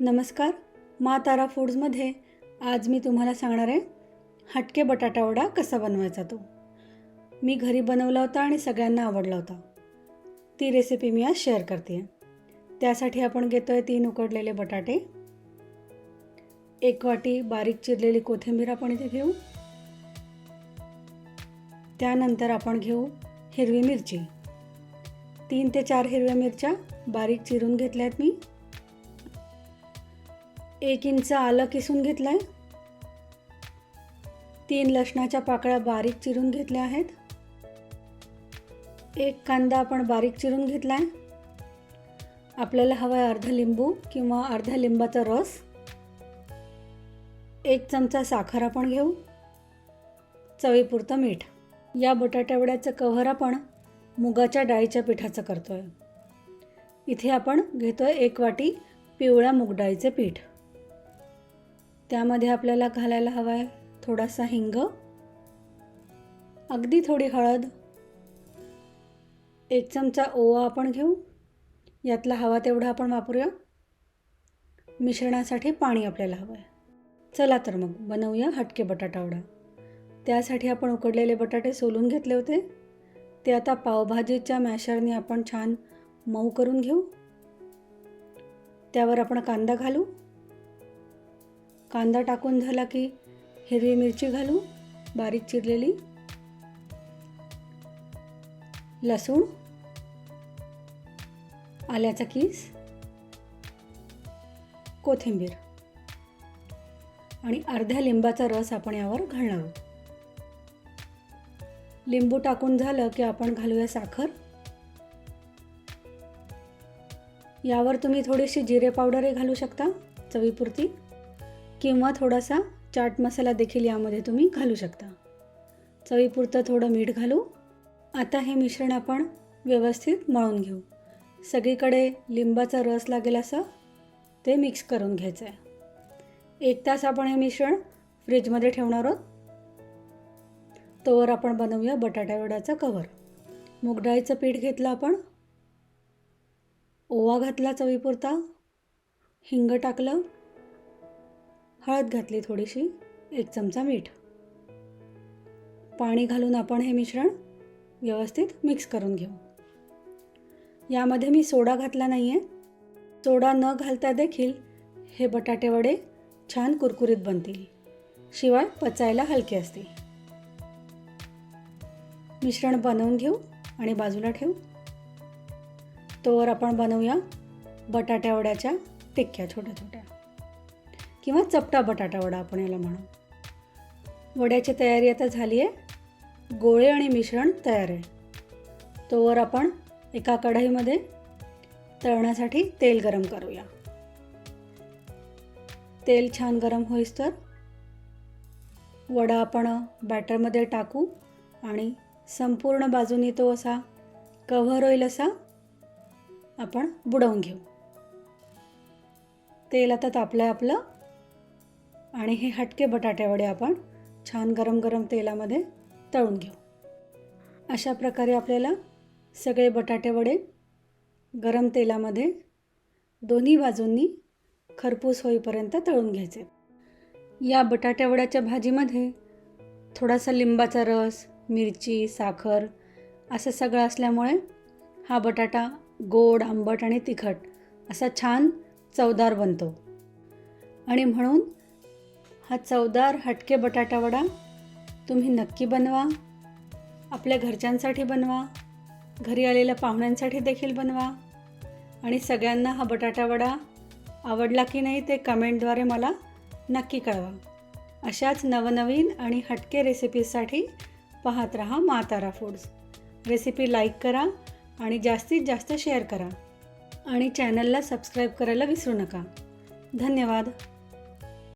नमस्कार मा तारा फूड्समध्ये आज मी तुम्हाला सांगणार आहे हटके बटाटावडा कसा बनवायचा तो. मी घरी बनवला होता आणि सगळ्यांना आवडला होता. ती रेसिपी मी आज शेअर करते आहे. त्यासाठी आपण घेतो आहे तीन उकडलेले बटाटे. एक वाटी बारीक चिरलेली कोथिंबीर आपण इथे घेऊ. त्यानंतर आपण घेऊ हिरवी मिरची. तीन ते चार हिरव्या मिरच्या बारीक चिरून घेतल्या आहेत मी. एक इंच आलं किसून घेतलं आहे तीन लसणाच्या पाकळ्या बारीक चिरून घेतल्या आहेत. एक कांदा आपण बारीक चिरून घेतला आहे आपल्याला हवा आहे अर्धा लिंबू किंवा अर्ध्या लिंबाचा रस. एक चमचा साखर आपण घेऊ. चवीपुरतं मीठ. या बटाट्यावड्याचं कव्हर आपण मुगाच्या डाळीच्या पिठाचं करतो आहे इथे आपण घेतो आहे एक वाटी पिवळ्या मूग डाळीचे पीठ. त्यामध्ये आपल्याला घालायला हवा आहे थोडासा हिंग. अगदी थोडी हळद. एक चमचा ओवा आपण घेऊ. यातला हवा तेवढा आपण वापरूया. मिश्रणासाठी पाणी आपल्याला हवं आहे चला तर मग बनवूया हटके बटाटावडा त्यासाठी आपण उकडलेले बटाटे सोलून घेतले होते. ते आता पावभाजीच्या मॅशरने आपण छान मऊ करून घेऊ. त्यावर आपण कांदा घालू. कांदा टाकून झाला की हिरवी मिरची घालू बारीक चिरलेली लसूण आल्याचा कीस कोथिंबीर आणि अर्ध्या लिंबाचा रस आपण यावर घालणार आहोत. लिंबू टाकून झालं की आपण घालूया साखर. यावर तुम्ही थोडीशी जिरे पावडरही घालू शकता चवीपुरती. किंवा थोडासा चाट मसाला देखील यामध्ये तुम्ही घालू शकता. चवीपुरतं थोडं मीठ घालू. आता हे मिश्रण आपण व्यवस्थित मळून घेऊ. सगळीकडे लिंबाचा रस लागेल असं ते मिक्स करून घ्यायचं आहे एक तास आपण हे मिश्रण फ्रीजमध्ये ठेवणार आहोत. तोवर आपण बनवूया बटाट्यावड्याचा कवर मुगडाळीचं पीठ घेतलं आपण. ओवा घातला चवीपुरता. हिंग टाकलं. हळद घातली थोडीशी एक चमचा मीठ. पाणी घालून आपण हे मिश्रण व्यवस्थित मिक्स करून घेऊ. यामध्ये मी सोडा घातला नाही आहे सोडा न घालता देखील हे बटाटे वडे छान कुरकुरीत बनतील. शिवाय पचायला हलके असतील. मिश्रण बनवून घेऊ आणि बाजूला ठेवू. तोवर आपण बनवूया बटाट्यावड्याच्या टिक्क्या छोट्या छोट्या किंवा चपटा बटाटा वडा आपण याला म्हणू. वड्याची तयारी आता झाली आहे. गोळे आणि मिश्रण तयार आहे. तोवर आपण एका कढईमध्ये तळण्यासाठी तेल गरम करूया. तेल छान गरम होईस तर वडा आपण बॅटरमध्ये टाकू आणि संपूर्ण बाजूनी तो असा कव्हर होईल असा आपण बुडवून घेऊ. तेल आता तापलं आहे आपलं. आणि हे हटके बटाट्यावडे आपण छान गरम गरम तेलामध्ये तळून घेऊ. अशा प्रकारे आपल्याला सगळे बटाटेवडे गरम तेलामध्ये दोन्ही बाजूंनी खरपूस होईपर्यंत तळून घ्यायचे. या बटाट्यावड्याच्या भाजीमध्ये थोडासा लिंबाचा रस मिरची साखर असं सगळं असल्यामुळे हा बटाटा गोड आंबट आणि तिखट असा छान चवदार बनतो. आणि म्हणून हा चवदार हटके बटाटा वडा तुम्ही नक्की बनवा. आपल्या घरच्यांसाठी बनवा. घरी आलेल्या पाहुण्यांसाठी देखील बनवा. आणि सगळ्यांना हा बटाटा वडा आवडला की नाही ते कमेंटद्वारे मला नक्की कळवा. अशाच नवनवीन आणि हटके रेसिपीजसाठी पाहत रहा मातारा फूड्स. रेसिपी लाईक करा आणि जास्तीत जास्त शेअर करा. आणि चॅनलला सबस्क्राईब करायला विसरू नका. धन्यवाद.